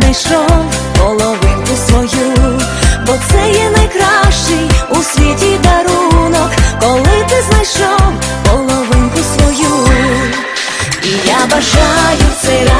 знайшов половинку свою, бо це є найкращий у світі дарунок, коли ти знайшов половинку свою, і я бажаю це.